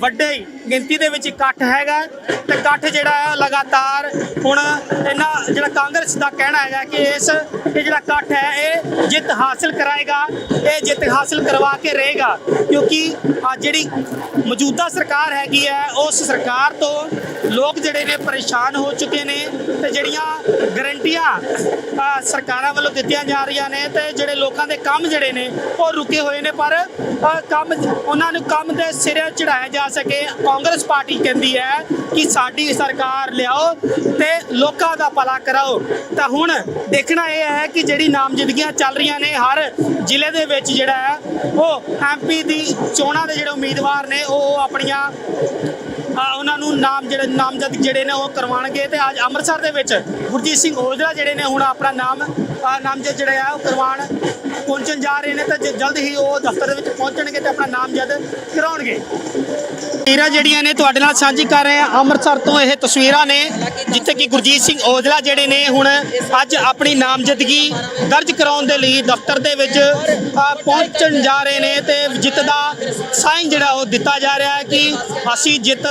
ਵੱਡੇ ਗਿਣਤੀ ਦੇ ਵਿੱਚ ਇਕੱਠ ਹੈਗਾ ਤੇ ਇਕੱਠ ਜਿਹੜਾ ਹੈ ਲਗਾਤਾਰ ਹੁਣ ਇਹਨਾਂ ਜਿਹੜਾ ਕਾਂਗਰਸ ਦਾ ਕਹਿਣਾ ਹੈਗਾ ਕਿ ਇਸ ਇਹ ਜਿਹੜਾ ਇਕੱਠ ਹੈ, ਇਹ ਜਿੱਤ ਹਾਸਲ ਕਰਾਏਗਾ, ਇਹ ਜਿੱਤ ਹਾਸਲ ਕਰਵਾ ਕੇ ਰਹੇਗਾ। ਕਿਉਂਕਿ ਆ ਜਿਹੜੀ ਮੌਜੂਦਾ ਸਰਕਾਰ ਹੈਗੀ ਹੈ, ਉਸ ਸਰਕਾਰ ਤੋਂ ਲੋਕ ਜਿਹੜੇ ਨੇ ਪਰੇਸ਼ਾਨ ਹੋ ਚੁੱਕੇ ਨੇ ਤੇ ਜਿਹੜੀਆਂ ਗਰੰਟੀਆਂ ਸਰਕਾਰਾਂ ਵੱਲੋਂ ਦਿੱਤੀਆਂ ਜਾ ਰਹੀਆਂ ਨੇ ਤੇ ਜਿਹੜੇ ਲੋਕਾਂ ਦੇ ਕੰਮ ਜਿਹੜੇ ਨੇ ਉਹ ਰੁਕੇ ਹੋਏ ਨੇ। ਪਰ ਕੰਮ ਉਹਨਾਂ ਨੂੰ ਕੰਮ ਦੇ ਸਿਰੇ ਚੜਾਇਆ ਜਾ ਸਕੇ। ਕਾਂਗਰਸ ਪਾਰਟੀ ਕਹਿੰਦੀ ਹੈ ਕਿ ਸਾਡੀ ਸਰਕਾਰ ਲਿਆਓ ਤੇ ਲੋਕਾਂ ਦਾ ਭਲਾ ਕਰਾਓ। ਤਾਂ ਹੁਣ ਦੇਖਣਾ ਇਹ ਹੈ ਕਿ ਜਿਹੜੀ ਨਾਮਜ਼ਦਗੀਆਂ ਚੱਲ ਰਹੀਆਂ ਨੇ ਹਰ ਜ਼ਿਲ੍ਹੇ ਦੇ ਵਿੱਚ ਜਿਹੜਾ ਹੈ, ਉਹ ਐਮਪੀ ਦੀ ਚੋਣਾਂ ਦੇ ਜਿਹੜੇ ਉਮੀਦਵਾਰ ਨੇ, ਉਹ ਆਪਣੀਆਂ ਉਹਨਾਂ ਨੂੰ ਨਾਮ ਜਿਹੜੇ ਨਾਮਜ਼ਦ ਜਿਹੜੇ ਨੇ, ਉਹ ਕਰਵਾਉਣਗੇ। ਤੇ ਅੱਜ ਅੰਮ੍ਰਿਤਸਰ ਦੇ ਵਿੱਚ ਗੁਰਜੀਤ ਸਿੰਘ ਔਜਲਾ ਜਿਹੜੇ ਨੇ, ਹੁਣ ਆਪਣਾ ਨਾਮ ਨਾਮਜ਼ਦ ਜਿਹੜੇ ਆ ਉਹ ਕਰਵਾਉਣ ਪਹੁੰਚਣ ਜਾ ਰਹੇ ਨੇ। ਤੇ ਜਲਦ ਹੀ ਉਹ ਦਫ਼ਤਰ ਦੇ ਵਿੱਚ ਪਹੁੰਚਣਗੇ ਤੇ ਆਪਣਾ ਨਾਮਜ਼ਦ ਕਰਾਉਣਗੇ। ਤਸਵੀਰਾਂ ਜਿਹੜੀਆਂ ਨੇ ਤੁਹਾਡੇ ਨਾਲ ਸਾਂਝੀ ਕਰ ਰਹੇ ਹਾਂ। ਅੰਮ੍ਰਿਤਸਰ ਤੋਂ ਇਹ ਤਸਵੀਰਾਂ ਨੇ, ਜਿੱਥੇ ਕਿ ਗੁਰਜੀਤ ਸਿੰਘ ਔਜਲਾ ਜਿਹੜੇ ਨੇ ਹੁਣ ਅੱਜ ਆਪਣੀ ਨਾਮਜ਼ਦਗੀ ਦਰਜ ਕਰਾਉਣ ਦੇ ਲਈ ਦਫ਼ਤਰ ਦੇ ਵਿੱਚ ਪਹੁੰਚਣ ਜਾ ਰਹੇ ਨੇ ਤੇ ਜਿੱਤ ਦਾ ਸਾਈਨ ਜਿਹੜਾ ਉਹ ਦਿੱਤਾ ਜਾ ਰਿਹਾ ਹੈ ਕਿ ਅਸੀਂ ਜਿੱਤ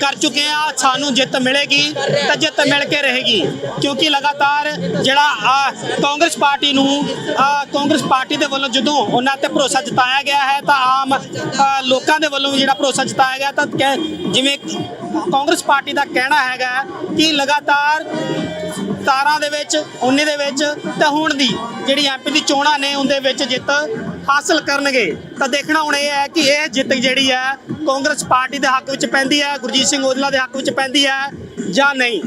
ਕਰ ਚੁੱਕੇ ਹਾਂ, ਸਾਨੂੰ ਜਿੱਤ ਮਿਲੇਗੀ ਤਾਂ ਜਿੱਤ ਮਿਲ ਕੇ ਰਹੇਗੀ। ਕਿਉਂਕਿ ਲਗਾਤਾਰ ਜਿਹੜਾ ਕਾਂਗਰਸ ਪਾਰਟੀ ਨੂੰ ਕਾਂਗਰਸ ਪਾਰਟੀ ਦੇ ਵੱਲੋਂ ਜਦੋਂ ਉਹਨਾਂ ਤੇ ਭਰੋਸਾ ਜਤਾਇਆ ਗਿਆ ਹੈ ਤਾਂ ਆਮ ਲੋਕਾਂ ਦੇ ਵੱਲੋਂ ਵੀ ਜਿਹੜਾ ਭਰੋਸਾ ਜਤਾਇਆ ਗਿਆ ਤਾਂ ਕਹਿ- ਜਿਵੇਂ ਕਾਂਗਰਸ ਪਾਰਟੀ ਦਾ ਕਹਿਣਾ ਹੈਗਾ ਕਿ ਲਗਾਤਾਰ 17 ਦੇ ਵਿੱਚ 19 ਦੇ ਵਿੱਚ ਤੇ ਹੁਣ ਦੀ ਜਿਹੜੀ ਐਮਪੀ ਦੀ ਚੋਣਾਂ ਨੇ ਉਹਦੇ ਵਿੱਚ ਜਿੱਤ ਹਾਸਲ ਕਰਨਗੇ। ਤਾਂ ਦੇਖਣਾ ਹੁਣ ਇਹ ਹੈ ਕਿ ਇਹ ਜਿੱਤ ਜਿਹੜੀ ਹੈ ਕਾਂਗਰਸ ਪਾਰਟੀ ਦੇ ਹੱਕ ਵਿੱਚ ਪੈਂਦੀ ਹੈ, ਗੁਰਜੀਤ ਸਿੰਘ ਔਜਲਾ ਦੇ ਹੱਕ ਵਿੱਚ ਪੈਂਦੀ ਹੈ ਜਾਂ ਨਹੀਂ?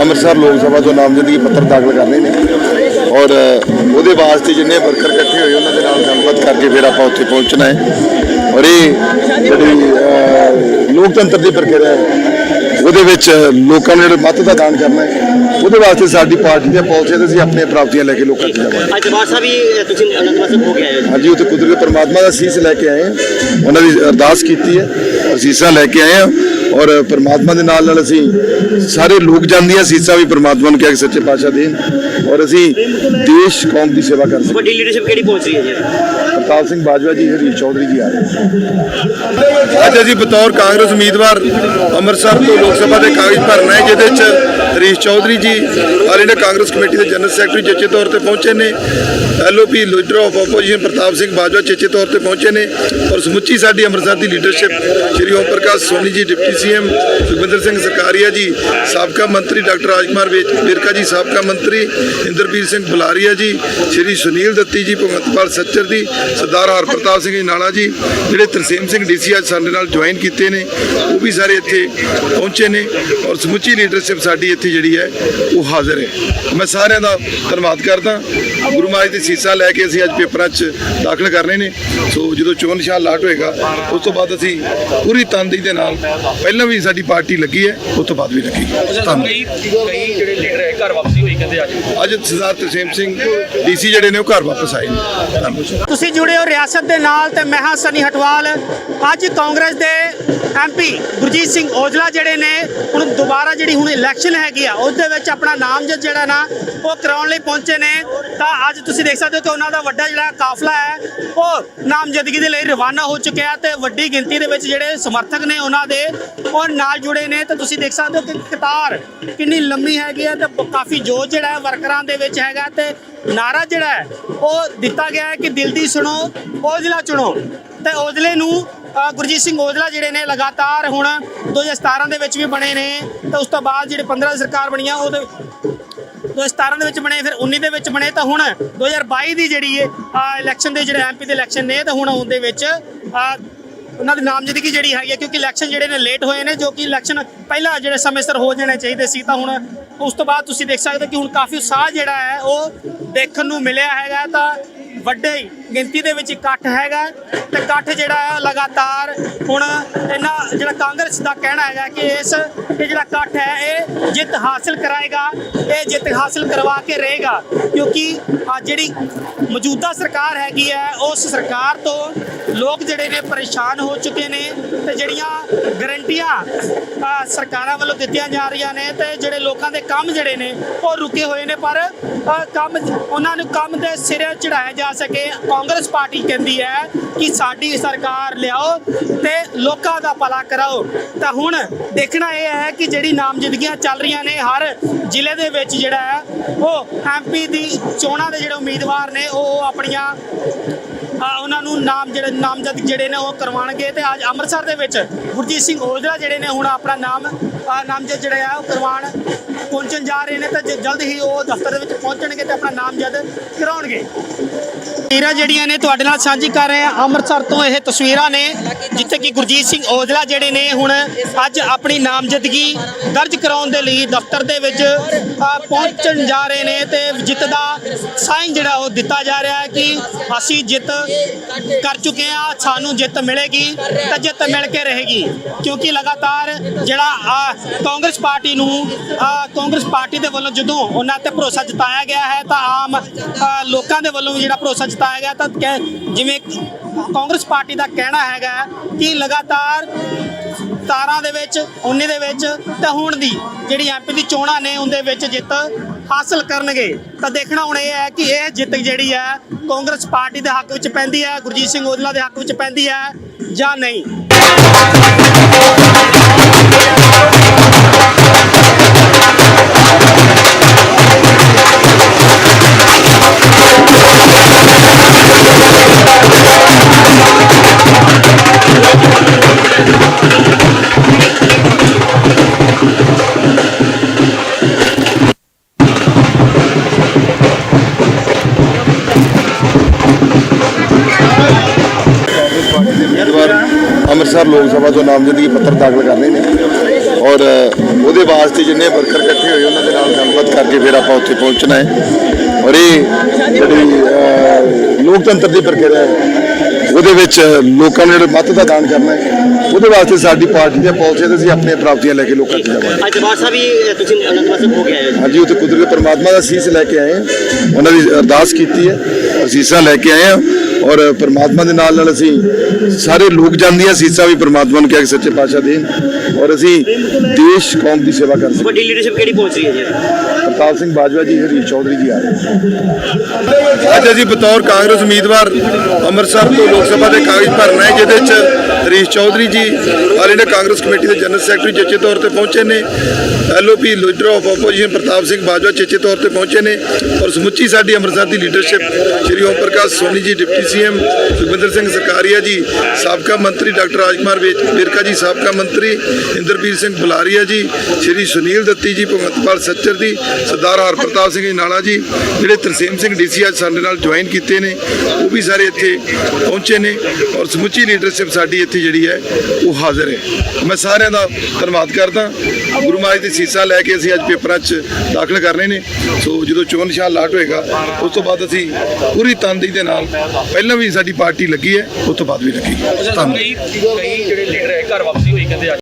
ਅੰਮ੍ਰਿਤਸਰ ਲੋਕ ਸਭਾ ਤੋਂ ਨਾਮਜ਼ਦਗੀ ਪੱਤਰ ਦਾਖਲ ਕਰਨੇ ਨੇ। ਔਰ ਉਹਦੇ ਵਾਸਤੇ ਜਿੰਨੇ ਵਰਕਰ ਇਕੱਠੇ ਹੋਏ, ਉਹਨਾਂ ਦੇ ਨਾਲ ਗੱਲਬਾਤ ਕਰਕੇ ਫਿਰ ਆਪਾਂ ਉੱਥੇ ਪਹੁੰਚਣਾ ਹੈ। ਔਰ ਇਹ ਜਿਹੜੀ ਲੋਕਤੰਤਰ ਦੀ ਪ੍ਰਕਿਰਿਆ ਹੈ, ਉਹਦੇ ਵਿੱਚ ਲੋਕਾਂ ਨੂੰ ਜਿਹੜੇ ਮਤ ਦਾ ਦਾਨ ਕਰਨਾ ਹੈ ਉਹਦੇ ਵਾਸਤੇ ਸਾਡੀ ਪਾਰਟੀ ਦੀਆਂ ਪਾਲਿਸੀਆਂ ਤੇ ਅਸੀਂ ਆਪਣੀਆਂ ਪ੍ਰਾਪਤੀਆਂ ਲੈ ਕੇ ਲੋਕਾਂ ਤੱਕ ਜਾਵਾਂਗੇ। ਅੱਜ ਸਾਹਿਬ ਵੀ ਤੁਸੀਂ ਅਨੰਦਪੁਰ ਸਾਹਿਬ ਹੋ ਕੇ ਆਏ ਹੋ। ਹਾਂਜੀ ਉੱਥੇ ਕੁਦਰਤ ਪਰਮਾਤਮਾ ਦਾ ਸੀਸ ਲੈ ਕੇ ਆਏ ਹਾਂ ਉਹਨਾਂ ਦੀ ਅਰਦਾਸ ਕੀਤੀ ਹੈ। ਅਸੀਸਾਂ ਲੈ ਕੇ ਆਏ ਹਾਂ ਔਰ ਪਰਮਾਤਮਾ ਦੇ ਨਾਲ ਨਾਲ ਅਸੀਂ ਸਾਰੇ ਲੋਕ ਜਾਂਦੀਆਂ ਸੀਸਾਂ ਵੀ ਪਰਮਾਤਮਾ ਨੂੰ ਕਿਹਾ ਕਿ ਸੱਚੇ ਪਾਤਸ਼ਾਹ ਦੇਣ। ਔਰ ਅਸੀਂ ਦੇਸ਼ ਕੌਮ ਦੀ ਸੇਵਾ ਕਰ ਸਕੀਏ। ਵੱਡੀ ਲੀਡਰਸ਼ਿਪ ਕਿਹੜੀ ਪਹੁੰਚ ਰਹੀ ਹੈ ਜੀ? ਪ੍ਰਤਾਪ ਸਿੰਘ ਬਾਜਵਾ ਜੀ ਹਰੀ ਚੌਧਰੀ ਜੀ ਆ ਰਹੇ ਅੱਜ ਅਸੀਂ ਬਤੌਰ ਕਾਂਗਰਸ ਉਮੀਦਵਾਰ ਅੰਮ੍ਰਿਤਸਰ ਤੋਂ ਲੋਕ ਸਭਾ ਦੇ ਕਾਗਜ਼ ਭਰਨਾ ਹੈ ਜਿਹਦੇ ਚ Harish Chaudhary ji all India Congress committee ਦੇ ਜਨਰਲ ਸੈਕਟਰੀ ਚੇਚੇ ਤੌਰ ਤੇ ਪਹੁੰਚੇ ਨੇ। LOP leader of opposition Partap Singh Bajwa ਚੇਚੇ ਤੌਰ ਤੇ ਪਹੁੰਚੇ ਨੇ। ਔਰ ਸਮੁੱਚੀ ਸਾਡੀ ਅੰਮ੍ਰਿਤਸਰ ਦੀ leadership Shri Om Prakash Soni ji deputy CM Sukhwinder Singh Sarkaria ji, ਸਾਬਕਾ ਮੰਤਰੀ ਡਾਕਟਰ ਰਾਜਕੁਮਾਰ ਵੇਚ- ਵਿਰਕਾ ਜੀ, ਸਾਬਕਾ ਮੰਤਰੀ ਇੰਦਰਪੀਰ ਸਿੰਘ ਬੁਲਾਰੀਆ ਜੀ, ਸ਼੍ਰੀ ਸੁਨੀਲ ਦੱਤੀ ਜੀ, ਭਗਵੰਤਪਾਲ ਸੱਚਰ ਜੀ, ਸਰਦਾਰ ਹਰਪ੍ਰਤਾਪ ਸਿੰਘ ਜੀ ਨਾਲਾ ਜੀ, ਜਿਹੜੇ ਤਰਸੇਮ ਸਿੰਘ ਡੀਸੀ ਅੱਜ ਸਾਡੇ ਨਾਲ ਜੁਆਇਨ ਕੀਤੇ ਨੇ, ਉਹ ਵੀ ਸਾਰੇ ਇੱਥੇ ਪਹੁੰਚੇ ਨੇ ਔਰ ਸਮੁੱਚੀ ਲੀਡਰਸ਼ਿਪ ਸਾਡੀ ਇੱਥੇ ਜਿਹੜੀ ਹੈ, ਉਹ ਹਾਜ਼ਰ ਹੈ। ਮੈਂ ਸਾਰਿਆਂ ਦਾ ਧੰਨਵਾਦ ਕਰਦਾ। ਗੁਰੂ ਮਹਾਰਾਜ ਦੀ ਸੀਸਾ ਲੈ ਕੇ ਅਸੀਂ ਅੱਜ ਪੇਪਰਾਂ 'ਚ ਦਾਖਲ ਕਰਨੇ ਨੇ। ਸੋ ਜਦੋਂ ਚੋਣ ਨਿਸ਼ਾਨ ਲਾਟ ਹੋਏਗਾ, ਉਸ ਤੋਂ ਬਾਅਦ ਅਸੀਂ ਪੂਰੀ ਤਨਦੇਹੀ ਦੇ ਨਾਲ ਪਹਿਲਾਂ ਵੀ ਸਾਡੀ ਪਾਰਟੀ ਲੱਗੀ ਹੈ ਉਸ ਤੋਂ ਬਾਅਦ ਵੀ ਲੱਗੀ ਧੰਨਵਾਦ। ਕਈ ਕਈ ਜਿਹੜੇ ਲੀਡਰ ਹੈ ਘਰ ਵਾਪਸੀ ਹੋਈ ਕਹਿੰਦੇ ਅੱਜ। ਅੱਜ ਸਰਦਾਰ ਤਰਸੇਮ ਸਿੰਘ ਡੀਸੀ ਜਿਹੜੇ ਨੇ ਉਹ ਘਰ ਵਾਪਸ ਆਏ ਤੁਸੀਂ ਜੁੜੇ ਹੋ ਰਿਆਸਤ ਦੇ ਨਾਲ ਤੇ ਮੈਂ ਹਾਂ ਸਨੀ ਹਟਵਾਲ। ਅੱਜ ਕਾਂਗਰਸ ਦੇ ਐਮਪੀ ਗੁਰਜੀਤ ਸਿੰਘ ਔਜਲਾ ਜਿਹੜੇ ਨੇ ਹੁਣ ਦੁਬਾਰਾ ਜਿਹੜੀ ਹੁਣ ਇਲੈਕਸ਼ਨ ਹੈਗੀ ਆ ਉਸ ਦੇ ਵਿੱਚ ਆਪਣਾ ਨਾਮਜ਼ਦ ਜਿਹੜਾ ਨਾ ਉਹ ਕਰਾਉਣ ਲਈ ਪਹੁੰਚੇ ਨੇ। ਤਾਂ ਅੱਜ ਤੁਸੀਂ ਦੇਖ ਸਕਦੇ ਹੋ ਕਿ ਉਹਨਾਂ ਦਾ ਵੱਡਾ ਜਿਹੜਾ ਕਾਫਲਾ ਹੈ ਉਹ ਨਾਮਜ਼ਦਗੀ ਦੇ ਲਈ ਰਵਾਨਾ ਹੋ ਚੁੱਕਿਆ ਤੇ ਵੱਡੀ ਗਿਣਤੀ ਦੇ ਵਿੱਚ ਜਿਹੜੇ ਸਮਰਥਕ ਨੇ ਉਹਨਾਂ ਦੇ ਉਹ ਨਾਲ ਜੁੜੇ ਨੇ ਤੇ ਤੁਸੀਂ ਦੇਖ ਸਕਦੇ ਹੋ ਕਿ ਕਤਾਰ ਕਿੰਨੀ ਲੰਮੀ ਹੈਗੀ ਹੈ ਤੇ ਕਾਫੀ ਜੋਸ਼ ਜਿਹੜਾ ਹੈ ਵਰਕਰਾਂ ਦੇ ਵਿੱਚ ਹੈਗਾ ਤੇ ਨਾਰਾ ਜਿਹੜਾ ਹੈ, ਉਹ ਦਿੱਤਾ ਗਿਆ ਹੈ ਕਿ ਦਿਲ ਦੀ ਸੁਣੋ, ਔਜਲਾ ਚੁਣੋ। ਤੇ ਔਜਲੇ ਨੂੰ ਗੁਰਜੀਤ ਸਿੰਘ ਔਜਲਾ ਜਿਹੜੇ ਨੇ ਲਗਾਤਾਰ ਹੁਣ 2017 ਦੇ ਵਿੱਚ ਵੀ ਬਣੇ ਨੇ, ਤੇ ਉਸ ਤੋਂ ਬਾਅਦ ਜਿਹੜੇ 15 ਸਰਕਾਰ ਬਣੀ ਆ ਉਹਦੇ 2017 ਦੇ ਵਿੱਚ ਬਣੇ, ਫਿਰ 19 ਦੇ ਵਿੱਚ ਬਣੇ, ਤਾਂ ਹੁਣ 2022 ਦੀ ਜਿਹੜੀ ਹੈ ਇਲੈਕਸ਼ਨ ਦੇ ਜਿਹੜੇ ਐਮਪੀ ਦੇ ਇਲੈਕਸ਼ਨ ਨੇ, ਤਾਂ ਹੁਣ ਉਹਦੇ ਵਿੱਚ ਉਹਨਾਂ ਦੀ ਨਾਮਜ਼ਦਗੀ ਜਿਹੜੀ ਹੈਗੀ ਹੈ, ਕਿਉਂਕਿ ਇਲੈਕਸ਼ਨ ਜਿਹੜੇ ਨੇ ਲੇਟ ਹੋਏ ਨੇ, ਜੋ ਕਿ ਇਲੈਕਸ਼ਨ ਪਹਿਲਾਂ ਜਿਹੜੇ ਸਮੇਂ ਸਿਰ ਹੋ ਜਾਣੇ ਚਾਹੀਦੇ ਸੀ, ਤਾਂ ਹੁਣ ਉਸ ਤੋਂ ਬਾਅਦ ਤੁਸੀਂ ਦੇਖ ਸਕਦੇ ਹੋ ਕਿ ਹੁਣ ਕਾਫੀ ਉਤਸ਼ਾਹ ਜਿਹੜਾ ਹੈ, ਉਹ ਦੇਖਣ ਨੂੰ ਮਿਲਿਆ ਹੈਗਾ ਤਾਂ ਵੱਡੇ ਗਿਣਤੀ ਦੇ ਵਿੱਚ ਇਕੱਠ ਹੈਗਾ ਤੇ ਇਕੱਠ ਜਿਹੜਾ ਹੈ ਲਗਾਤਾਰ ਹੁਣ ਇਹਨਾਂ ਜਿਹੜਾ ਕਾਂਗਰਸ ਦਾ ਕਹਿਣਾ ਹੈਗਾ ਕਿ ਇਸ ਇਹ ਜਿਹੜਾ ਇਕੱਠ ਹੈ, ਇਹ ਜਿੱਤ ਹਾਸਲ ਕਰਾਏਗਾ, ਇਹ ਜਿੱਤ ਹਾਸਲ ਕਰਵਾ ਕੇ ਰਹੇਗਾ। ਕਿਉਂਕਿ ਆ ਜਿਹੜੀ ਮੌਜੂਦਾ ਸਰਕਾਰ ਹੈਗੀ ਹੈ, ਉਸ ਸਰਕਾਰ ਤੋਂ ਲੋਕ ਜਿਹੜੇ ਨੇ ਪਰੇਸ਼ਾਨ ਹੋ ਚੁੱਕੇ ਨੇ ਤੇ ਜਿਹੜੀਆਂ ਗਰੰਟੀਆਂ ਸਰਕਾਰਾਂ ਵੱਲੋਂ ਦਿੱਤੀਆਂ ਜਾ ਰਹੀਆਂ ਨੇ ਤੇ ਜਿਹੜੇ ਲੋਕਾਂ ਦੇ ਕੰਮ ਜਿਹੜੇ ਨੇ, ਉਹ ਰੁਕੇ ਹੋਏ ਨੇ। ਪਰ ਕੰਮ ਉਹਨਾਂ ਨੂੰ ਕੰਮ ਦੇ ਸਿਰੇ ਚੜਾਇਆ ਜਾ ਸਕੇ। ਕਾਂਗਰਸ ਪਾਰਟੀ ਕਹਿੰਦੀ ਹੈ ਕਿ ਸਾਡੀ ਸਰਕਾਰ ਲਿਆਓ ਤੇ ਲੋਕਾਂ ਦਾ ਭਲਾ ਕਰਾਓ। ਤਾਂ ਹੁਣ ਦੇਖਣਾ ਇਹ ਹੈ ਕਿ ਜਿਹੜੀ ਨਾਮਜ਼ਦਗੀਆਂ ਚੱਲ ਰਹੀਆਂ ਨੇ, ਹਰ ਜ਼ਿਲ੍ਹੇ ਦੇ ਵਿੱਚ ਜਿਹੜਾ ਹੈ, ਉਹ ਐਮਪੀ ਦੀ ਚੋਣਾਂ ਦੇ ਜਿਹੜੇ ਉਮੀਦਵਾਰ ਨੇ, ਉਹ ਆਪਣੀਆਂ ਉਹਨਾਂ ਨੂੰ ਨਾਮ ਜਿਹੜੇ, ਨਾਮਜ਼ਦ ਜਿਹੜੇ ਨੇ, ਉਹ ਕਰਵਾਉਣਗੇ। ਤੇ ਅੱਜ ਅੰਮ੍ਰਿਤਸਰ ਦੇ ਵਿੱਚ ਗੁਰਜੀਤ ਸਿੰਘ ਔਜਲਾ ਜਿਹੜੇ ਨੇ, ਹੁਣ ਆਪਣਾ ਨਾਮ ਨਾਮਜ਼ਦ ਜਿਹੜਾ ਆ ਉਹ ਕਰਵਾਉਣ ਪਹੁੰਚਣ ਜਾ ਰਹੇ ਨੇ। ਤੇ ਜਲਦ ਹੀ ਉਹ ਦਫ਼ਤਰ ਦੇ ਵਿੱਚ ਪਹੁੰਚਣਗੇ ਤੇ ਆਪਣਾ ਨਾਮਜ਼ਦ ਕਰਾਉਣਗੇ। ਤਸਵੀਰਾਂ ਜਿਹੜੀਆਂ ਨੇ ਤੁਹਾਡੇ ਨਾਲ ਸਾਂਝੀ ਕਰ ਰਹੇ ਹਾਂ। ਅੰਮ੍ਰਿਤਸਰ ਤੋਂ ਇਹ ਤਸਵੀਰਾਂ ਨੇ, ਜਿੱਥੇ ਕਿ ਗੁਰਜੀਤ ਸਿੰਘ ਔਜਲਾ ਜਿਹੜੇ ਨੇ ਹੁਣ ਅੱਜ ਆਪਣੀ ਨਾਮਜ਼ਦਗੀ ਦਰਜ ਕਰਾਉਣ ਦੇ ਲਈ ਦਫ਼ਤਰ ਦੇ ਵਿੱਚ ਪਹੁੰਚਣ ਜਾ ਰਹੇ ਨੇ ਤੇ ਜਿੱਤ ਦਾ ਸਾਈਨ ਜਿਹੜਾ ਉਹ ਦਿੱਤਾ ਜਾ ਰਿਹਾ ਹੈ ਕਿ ਅਸੀਂ ਜਿੱਤ ਕਰ ਚੁੱਕੇ ਹਾਂ, ਸਾਨੂੰ ਜਿੱਤ ਮਿਲੇਗੀ ਤਾਂ ਜਿੱਤ ਮਿਲ ਕੇ ਰਹੇਗੀ। ਕਿਉਂਕਿ ਲਗਾਤਾਰ ਜਿਹੜਾ ਕਾਂਗਰਸ ਪਾਰਟੀ ਨੂੰ ਕਾਂਗਰਸ ਪਾਰਟੀ ਦੇ ਵੱਲੋਂ ਜਦੋਂ ਉਹਨਾਂ ਤੇ ਭਰੋਸਾ ਜਤਾਇਆ ਗਿਆ ਹੈ ਤਾਂ ਆਮ ਲੋਕਾਂ ਦੇ ਵੱਲੋਂ ਵੀ ਜਿਹੜਾ ਭਰੋਸਾ ਜਤਾਇਆ ਗਿਆ ਤਾਂ ਕਹਿ- ਜਿਵੇਂ ਕਾਂਗਰਸ ਪਾਰਟੀ ਦਾ ਕਹਿਣਾ ਹੈਗਾ ਕਿ ਲਗਾਤਾਰ 17 ਦੇ ਵਿੱਚ 19 ਦੇ ਵਿੱਚ ਤੇ ਹੁਣ ਦੀ ਜਿਹੜੀ ਐਮਪੀ ਦੀ ਚੋਣਾਂ ਨੇ ਉਹਦੇ ਵਿੱਚ ਜਿੱਤ ਹਾਸਲ ਕਰਨਗੇ। ਤਾਂ ਦੇਖਣਾ ਹੁਣ ਇਹ ਹੈ ਕਿ ਇਹ ਜਿੱਤ ਜਿਹੜੀ ਹੈ ਕਾਂਗਰਸ ਪਾਰਟੀ ਦੇ ਹੱਕ ਵਿੱਚ ਪੈਂਦੀ ਹੈ, ਗੁਰਜੀਤ ਸਿੰਘ ਔਜਲਾ ਦੇ ਹੱਕ ਵਿੱਚ ਪੈਂਦੀ ਹੈ ਜਾਂ ਨਹੀਂ? ਨਾਮਜ਼ਦਗੀ ਪੱਤਰ ਦਾਖਲ ਕਰਨੇ ਨੇ। ਔਰ ਉਹਦੇ ਵਾਸਤੇ ਜਿੰਨੇ ਵਰਕਰ ਇਕੱਠੇ ਹੋਏ ਉਹਨਾਂ ਦੇ ਨਾਲ ਗੱਲਬਾਤ ਕਰਕੇ ਫਿਰ ਆਪਾਂ ਉੱਥੇ ਪਹੁੰਚਣਾ ਹੈ। ਔਰ ਇਹ ਜਿਹੜੀ ਲੋਕਤੰਤਰ ਦੀ ਪ੍ਰਕਿਰਿਆ ਹੈ ਉਹਦੇ ਵਿੱਚ ਲੋਕਾਂ ਨੂੰ ਜਿਹੜੇ ਮਤ ਦਾ ਦਾਨ ਕਰਨਾ ਹੈ ਉਹਦੇ ਵਾਸਤੇ ਸਾਡੀ ਪਾਰਟੀ ਦੀਆਂ ਪਾਲਿਸੀਆਂ ਤੇ ਅਸੀਂ ਆਪਣੀਆਂ ਪ੍ਰਾਪਤੀਆਂ ਲੈ ਕੇ ਲੋਕਾਂ ਤੱਕ ਜਾਵਾਂਗੇ। ਅੱਜ ਦਰਬਾਰ ਸਾਹਿਬ ਵੀ ਤੁਸੀਂ ਅਨੰਦਪੁਰ ਸਾਹਿਬ ਹੋ ਕੇ ਆਏ ਹੋ। ਹਾਂਜੀ ਉੱਥੇ ਕੁਦਰਤ ਪਰਮਾਤਮਾ ਦਾ ਸੀਸ ਲੈ ਕੇ ਆਏ ਹਾਂ। ਉਹਨਾਂ ਦੀ ਅਰਦਾਸ ਕੀਤੀ ਹੈ ਅਸੀਸਾਂ ਲੈ ਕੇ ਆਏ ਹਾਂ। ਔਰ ਪਰਮਾਤਮਾ ਦੇ ਨਾਲ ਨਾਲ ਅਸੀਂ ਸਾਰੇ ਲੋਕ ਜਾਂਦੀਆਂ ਸੀਸਾਂ ਵੀ ਪਰਮਾਤਮਾ ਨੂੰ ਕਿਹਾ ਕਿ ਸੱਚੇ ਪਾਤਸ਼ਾਹ ਦੇਣ। ਔਰ ਅਸੀਂ ਦੇਸ਼ ਕੌਮ ਦੀ ਸੇਵਾ ਕਰ ਸਕੀਏ ਵੱਡੀ ਲੀਡਰਸ਼ਿਪ ਕਿਹੜੀ ਪਹੁੰਚ ਰਹੀ ਹੈ ਜੀ? ਪ੍ਰਤਾਪ ਸਿੰਘ ਬਾਜਵਾ ਜੀ ਹਰੀ ਚੌਧਰੀ ਜੀ ਆ ਰਹੇ ਅੱਜ ਅਸੀਂ ਬਤੌਰ ਕਾਂਗਰਸ ਉਮੀਦਵਾਰ ਅੰਮ੍ਰਿਤਸਰ ਤੋਂ ਲੋਕ ਸਭਾ ਦੇ ਕਾਗਜ਼ ਭਰਨਾ ਹੈ ਜਿਹਦੇ ਚ Harish Chaudhary ji all India Congress committee ਦੇ ਜਨਰਲ ਸੈਕਟਰੀ ਚੇਚੇ ਤੌਰ ਤੇ ਪਹੁੰਚੇ ਨੇ। LOP leader of opposition Partap Singh Bajwa ਚੇਚੇ ਤੌਰ ਤੇ ਪਹੁੰਚੇ ਨੇ ਔਰ ਸਮੁੱਚੀ ਸਾਡੀ ਅੰਮ੍ਰਿਤਸਰ ਦੀ leadership Shri Om Prakash Soni ji, deputy CM Sukhwinder Singh Sarkaria ji, ਸਾਬਕਾ ਮੰਤਰੀ ਡਾਕਟਰ ਰਾਜਕੁਮਾਰ ਵੇਚ- ਵਿਰਕਾ ਜੀ, ਸਾਬਕਾ ਮੰਤਰੀ ਇੰਦਰਪੀਰ ਸਿੰਘ ਬੁਲਾਰੀਆ ਜੀ, ਸ਼੍ਰੀ ਸੁਨੀਲ ਦੱਤੀ ਜੀ, ਭਗਵੰਤਪਾਲ ਸੱਚਰ ਜੀ, ਸਰਦਾਰ ਹਰਪ੍ਰਤਾਪ ਸਿੰਘ ਜੀ ਨਾਲਾ ਜੀ, ਜਿਹੜੇ ਤਰਸੇਮ ਸਿੰਘ ਡੀਸੀ ਅੱਜ ਸਾਡੇ ਨਾਲ ਜੁਆਇਨ ਕੀਤੇ ਨੇ, ਉਹ ਵੀ ਸਾਰੇ ਇੱਥੇ ਪਹੁੰਚੇ ਨੇ ਔਰ ਸਮੁੱਚੀ ਲੀਡਰਸ਼ਿਪ ਸਾਡੀ ਇੱਥੇ ਜਿਹੜੀ ਹੈ, ਉਹ ਹਾਜ਼ਰ ਹੈ। ਮੈਂ ਸਾਰਿਆਂ ਦਾ ਧੰਨਵਾਦ ਕਰਦਾ। ਗੁਰੂ ਮਹਾਰਾਜ ਦੀ ਸੀਸਾ ਲੈ ਕੇ ਅਸੀਂ ਅੱਜ ਪੇਪਰਾਂ 'ਚ ਦਾਖਲ ਕਰਨੇ ਨੇ। ਸੋ ਜਦੋਂ ਚੋਣ ਨਿਸ਼ਾਨ ਲਾਟ ਹੋਏਗਾ, ਉਸ ਤੋਂ ਬਾਅਦ ਅਸੀਂ ਪੂਰੀ ਤਨਦੇਹੀ ਦੇ ਨਾਲ ਪਹਿਲਾਂ ਵੀ ਸਾਡੀ ਪਾਰਟੀ ਲੱਗੀ ਹੈ, ਉਸ ਤੋਂ ਬਾਅਦ ਵੀ ਲੱਗੀ ਧੰਨਵਾਦ। ਕਈ ਜਿਹੜੇ ਲੀਡਰ ਹੈ, ਘਰ ਵਾਪਸੀ ਹੋਈ, ਕਹਿੰਦੇ